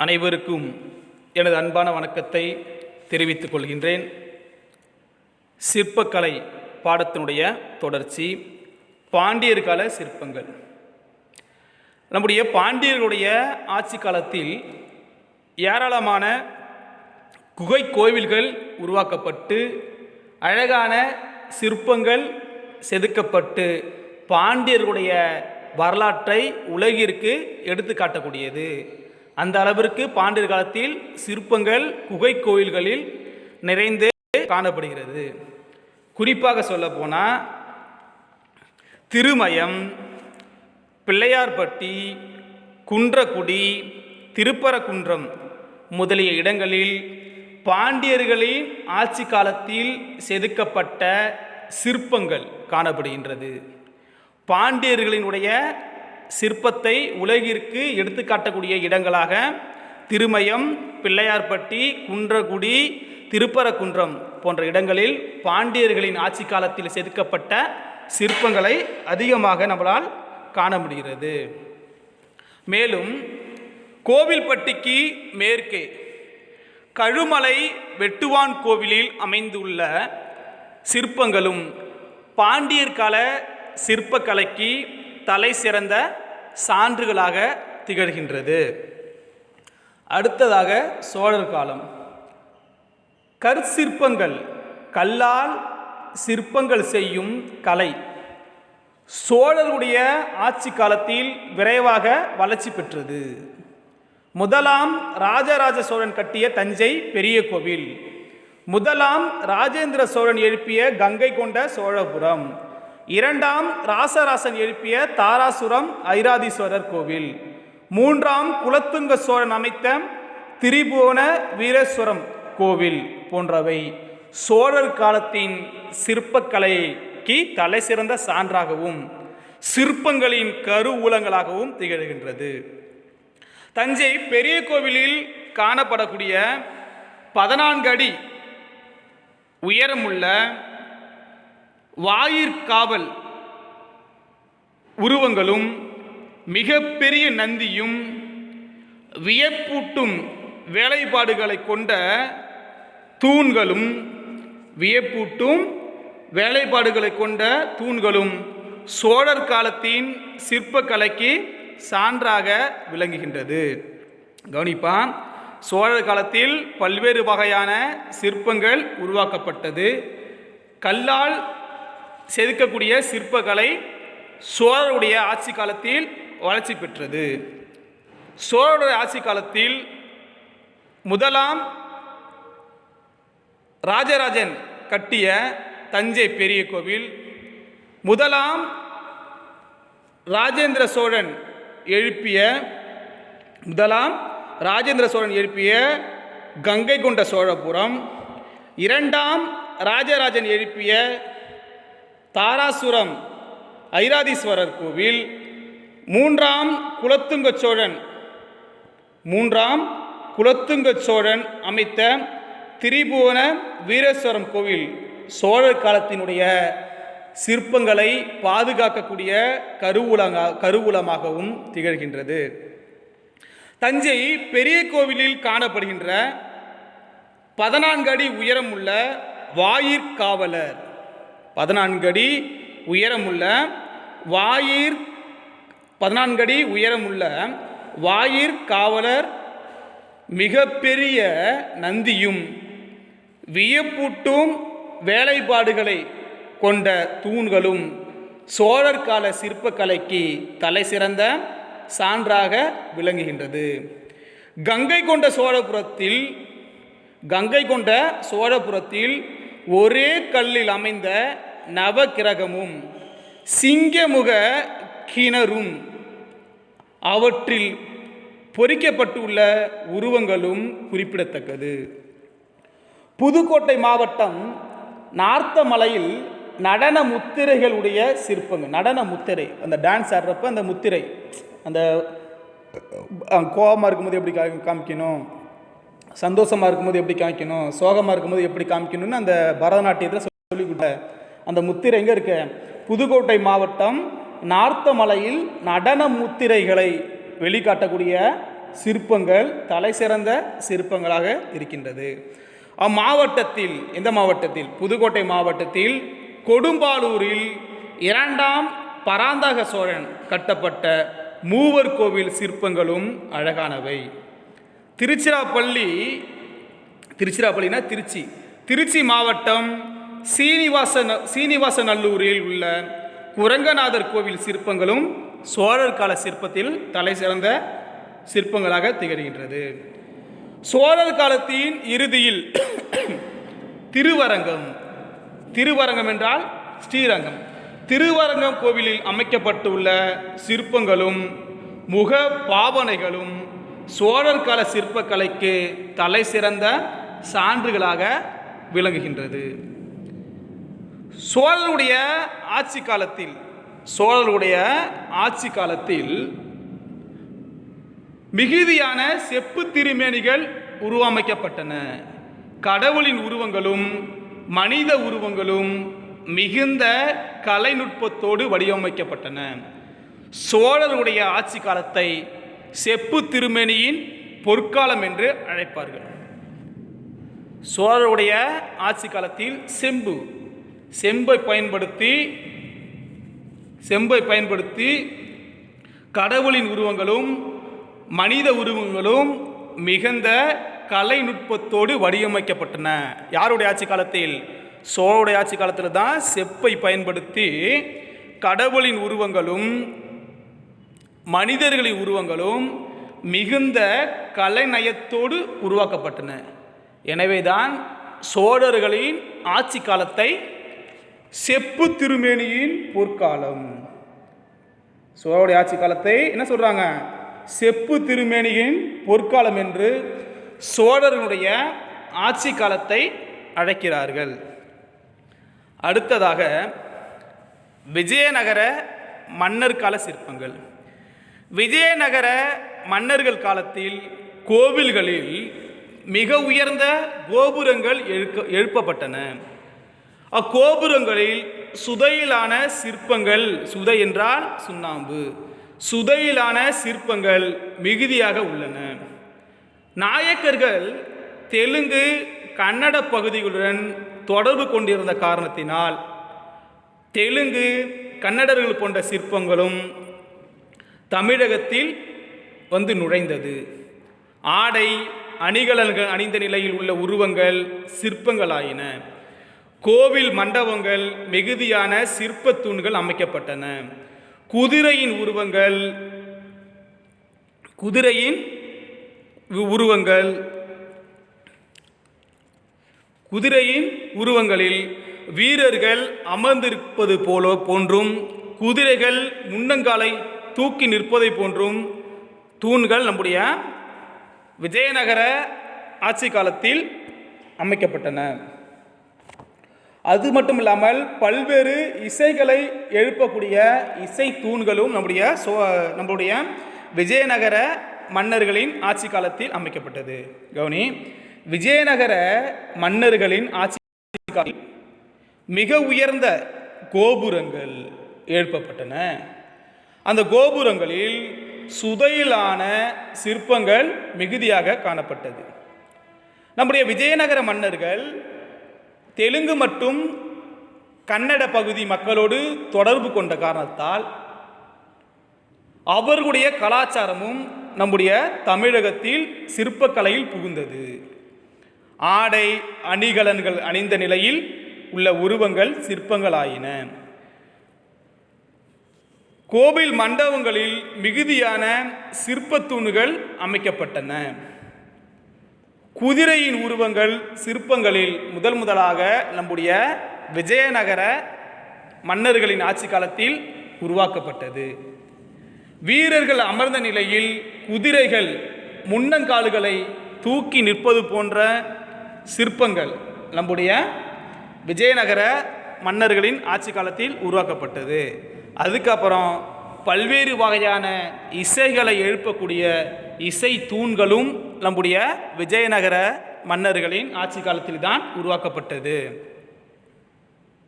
அனைவருக்கும் எனது அன்பான வணக்கத்தை தெரிவித்துக் கொள்கின்றேன். சிற்பக்கலை பாடத்தினுடைய தொடர்ச்சி பாண்டியர் கால சிற்பங்கள். நம்முடைய பாண்டியர்களுடைய ஆட்சி காலத்தில் ஏராளமான குகை கோவில்கள் உருவாக்கப்பட்டு அழகான சிற்பங்கள் செதுக்கப்பட்டு பாண்டியர்களுடைய வரலாற்றை உலகிற்கு எடுத்து காட்டக்கூடியது அந்த அளவிற்கு பாண்டியர் காலத்தில் சிற்பங்கள் குகை கோயில்களில் நிறைந்து காணப்படுகிறது. குறிப்பாக சொல்லப்போனால் திருமயம் பிள்ளையார்பட்டி குன்றக்குடி திருப்பரக்குன்றம் முதலிய இடங்களில் பாண்டியர்களின் ஆட்சி காலத்தில் செதுக்கப்பட்ட சிற்பங்கள் காணப்படுகின்றது. பாண்டியர்களினுடைய சிற்பத்தை உலகிற்கு எடுத்துக்காட்டக்கூடிய இடங்களாக திருமயம் பிள்ளையார்பட்டி குன்றக்குடி திருப்பரக்குன்றம் போன்ற இடங்களில் பாண்டியர்களின் ஆட்சி காலத்தில் செதுக்கப்பட்ட சிற்பங்களை அதிகமாக நம்மளால் காண முடிகிறது. மேலும் கோவில்பட்டிக்கு மேற்கே கழுமலை வெட்டுவான் கோவிலில் அமைந்துள்ள சிற்பங்களும் பாண்டியர் கால சிற்பக்கலைக்கு தலை சிறந்த சான்றுகளாக திகழ்கின்றது. அடுத்ததாக சோழர் காலம். கற்சிற்பங்கள் கல்லால் சிற்பங்கள் செய்யும் கலை. சோழருடைய ஆட்சி காலத்தில் விரைவாக வளர்ச்சி பெற்றது. முதலாம் ராஜராஜ சோழன் கட்டிய தஞ்சை பெரிய கோவில். முதலாம் ராஜேந்திர சோழன் எழுப்பிய கங்கை கொண்ட சோழபுரம். இரண்டாம் ராசராசன் எழுப்பிய தாராசுரம் ஐராதீஸ்வரர் கோவில். மூன்றாம் குலத்துங்க சோழன் அமைத்த திரிபுவன வீரேஸ்வரம் கோவில் போன்றவை சோழர் காலத்தின் சிற்பக்கலைக்கு தலை சிறந்த சான்றாகவும் சிற்பங்களின் கருவூலங்களாகவும் திகழ்கின்றது. தஞ்சை பெரிய கோவிலில் காணப்படக்கூடிய பதினான்கு அடி உயரமுள்ள வாயிற்காவல் உருவங்களும் மிகப்பெரிய நந்தியும் வியப்பூட்டும் வேலைப்பாடுகளை கொண்ட தூண்களும் வியப்பூட்டும் வேலைப்பாடுகளை கொண்ட தூண்களும் சோழர் காலத்தின் சிற்பக்கலைக்கு சான்றாக விளங்குகின்றது. கவனிப்பான் சோழர் காலத்தில் பல்வேறு வகையான சிற்பங்கள் உருவாக்கப்பட்டது. கல்லால் செதுக்கக்கூடிய சிற்பக்கலை சோழருடைய ஆட்சி காலத்தில் வளர்ச்சி பெற்றது. சோழருடைய ஆட்சி காலத்தில் முதலாம் ராஜராஜன் கட்டிய தஞ்சை பெரிய கோவில் முதலாம் ராஜேந்திர சோழன் எழுப்பிய முதலாம் ராஜேந்திர சோழன் எழுப்பிய கங்கை கொண்ட சோழபுரம் இரண்டாம் ராஜராஜன் எழுப்பிய தாராசுரம் ஐராதீஸ்வரர் கோவில் மூன்றாம் குலத்துங்க சோழன் மூன்றாம் குலத்துங்க சோழன் அமைத்த திரிபுவன வீரேஸ்வரம் கோவில் சோழர் காலத்தினுடைய சிற்பங்களை பாதுகாக்கக்கூடிய கருவூலங்க கருவூலமாகவும் திகழ்கின்றது. தஞ்சை பெரிய கோவிலில் காணப்படுகின்ற பதினான்கு அடி உயரமுள்ள வாயிற்காவலர் பதினான்கு அடி உயரமுள்ள வாயிற் பதினான்கு அடி உயரமுள்ள வாயிற் காவலர் மிகப்பெரிய நந்தியும் வியப்பூட்டும் வேலைப்பாடுகளை கொண்ட தூண்களும் சோழர் கால சிற்பக்கலைக்கு தலை சிறந்த சான்றாக விளங்குகின்றது. கங்கை கொண்ட சோழபுரத்தில் கங்கை கொண்ட சோழபுரத்தில் ஒரே கல்லில் அமைந்த நவக்கிரகமும் சிங்கமுக கிணறும் அவற்றில் பொறிக்கப்பட்டுள்ள உருவங்களும் குறிப்பிடத்தக்கது. புதுக்கோட்டை மாவட்டம் நார்த்தமலையில் நடன முத்திரைகளுடைய சிற்பங்கள் நடன முத்திரை. அந்த டான்ஸ் ஆடுறப்ப அந்த முத்திரை அந்த கோபமாக இருக்கும்போது எப்படி காமிக்கணும்? சந்தோஷமாக இருக்கும்போது எப்படி காமிக்கணும்? சோகமாக இருக்கும்போது எப்படி காமிக்கணும்னு அந்த பரதநாட்டியத்தில் சொல்லி கொடுத்த அந்த முத்திரை எங்கே இருக்கு? புதுக்கோட்டை மாவட்டம் நார்த்தமலையில் நடன முத்திரைகளை வெளிக்காட்டக்கூடிய சிற்பங்கள் தலை சிறந்த சிற்பங்களாக இருக்கின்றது. அம்மாவட்டத்தில் எந்த மாவட்டத்தில்? புதுக்கோட்டை மாவட்டத்தில் கொடும்பாலூரில் இரண்டாம் பராந்தக சோழன் கட்டப்பட்ட மூவர் கோவில் சிற்பங்களும் அழகானவை. திருச்சிராப்பள்ளி திருச்சிராப்பள்ளினா திருச்சி. திருச்சி மாவட்டம் சீனிவாச நல்லூரில் உள்ள குரங்கநாதர் கோவில் சிற்பங்களும் சோழர் கால சிற்பத்தில் தலை சிறந்த சிற்பங்களாக திகழ்கின்றது. சோழர் காலத்தின் இறுதியில் திருவரங்கம். திருவரங்கம் என்றால் ஸ்ரீரங்கம். திருவரங்கம் கோவிலில் அமைக்கப்பட்டுள்ள சிற்பங்களும் முக பாவனைகளும் சோழர் கால சிற்பக்கலைக்கு தலை சிறந்த சான்றுகளாக விளங்குகின்றது. சோழனுடைய ஆட்சி காலத்தில் சோழருடைய ஆட்சி காலத்தில் மிகுதியான செப்பு திருமேனிகள் உருவமைக்கப்பட்டன. கடவுளின் உருவங்களும் மனித உருவங்களும் மிகுந்த கலைநுட்பத்தோடு வடிவமைக்கப்பட்டன. சோழருடைய ஆட்சி காலத்தை செப்பு திருமேனியின் பொற்காலம் என்று அழைப்பார்கள். சோழருடைய ஆட்சி காலத்தில் செம்பு செம்பை பயன்படுத்தி செம்பை பயன்படுத்தி கடவுளின் உருவங்களும் மனித உருவங்களும் மிகுந்த கலைநுட்பத்தோடு வடிவமைக்கப்பட்டன. யாருடைய ஆட்சி காலத்தில்? சோழருடைய ஆட்சி காலத்தில் தான் செப்பை பயன்படுத்தி கடவுளின் உருவங்களும் மனிதர்களின் உருவங்களும் மிகுந்த கலைநயத்தோடு உருவாக்கப்பட்டன. எனவேதான் சோழர்களின் ஆட்சி காலத்தை செப்பு திருமேனியின் பொற்காலம். சோழருடைய ஆட்சி காலத்தை என்ன சொல்கிறாங்க செப்பு திருமேனியின் பொற்காலம் என்று சோழர்களுடைய ஆட்சி காலத்தை அழைக்கிறார்கள். அடுத்ததாக விஜயநகர மன்னர் கால சிற்பங்கள். விஜயநகர மன்னர்கள் காலத்தில் கோவில்களில் மிக உயர்ந்த கோபுரங்கள் எழுக்க எழுப்பப்பட்டன. அக்கோபுரங்களில் சுதையிலான சிற்பங்கள் சுதை என்றால் சுண்ணாம்பு. சுதையிலான சிற்பங்கள் மிகுதியாக உள்ளன. நாயக்கர்கள் தெலுங்கு கன்னட பகுதிகளுடன் தொடர்பு கொண்டிருந்த காரணத்தினால் தெலுங்கு கன்னடர்கள் போன்ற சிற்பங்களும் தமிழகத்தில் வந்து நுழைந்தது. ஆடை அணிகலன்கள் அணிந்த நிலையில் உள்ள உருவங்கள் சிற்பங்களாயின. கோவில் மண்டபங்கள் மிகுதியான சிற்பத் தூண்கள் அமைக்கப்பட்டன. குதிரையின் உருவங்கள் குதிரையின் உருவங்கள் குதிரையின் உருவங்களில் வீரர்கள் அமர்ந்திருப்பது போல போன்றும் குதிரைகள் முன்னங்காலை தூக்கி நிற்பதை போன்றும் தூண்கள் நம்முடைய விஜயநகர ஆட்சி காலத்தில் அமைக்கப்பட்டன. அது மட்டும் இல்லாமல் பல்வேறு இசைகளை எழுப்பக்கூடிய இசை தூண்களும் நம்முடைய சோ நம்முடைய விஜயநகர மன்னர்களின் ஆட்சி காலத்தில் அமைக்கப்பட்டது. கவுனி விஜயநகர மன்னர்களின் ஆட்சி காலத்தில் மிக உயர்ந்த கோபுரங்கள் எழுப்பப்பட்டன. அந்த கோபுரங்களில் சுதையிலான சிற்பங்கள் மிகுதியாக காணப்பட்டது. நம்முடைய விஜயநகர மன்னர்கள் தெலுங்கு மற்றும் கன்னட பகுதி மக்களோடு தொடர்பு கொண்ட காரணத்தால் அவர்களுடைய கலாச்சாரமும் நம்முடைய தமிழகத்தில் சிற்பக்கலையில் புகுந்தது. ஆடை அணிகலன்கள் அணிந்த நிலையில் உள்ள உருவங்கள் சிற்பங்களாயின. கோவில் மண்டபங்களில் மிகுதியான சிற்பத்தூண்கள் அமைக்கப்பட்டன. குதிரையின் உருவங்கள் சிற்பங்களில் முதல் முதலாக நம்முடைய விஜயநகர மன்னர்களின் ஆட்சி காலத்தில் உருவாக்கப்பட்டது. வீரர்கள் அமர்ந்த நிலையில் குதிரைகள் முன்னங்கால்களை தூக்கி நிற்பது போன்ற சிற்பங்கள் நம்முடைய விஜயநகர மன்னர்களின் ஆட்சி காலத்தில் உருவாக்கப்பட்டது. அதுக்கப்புறம் பல்வேறு வகையான இசைகளை எழுப்பக்கூடிய இசை தூண்களும் நம்முடைய விஜயநகர மன்னர்களின் ஆட்சி காலத்தில் தான் உருவாக்கப்பட்டது.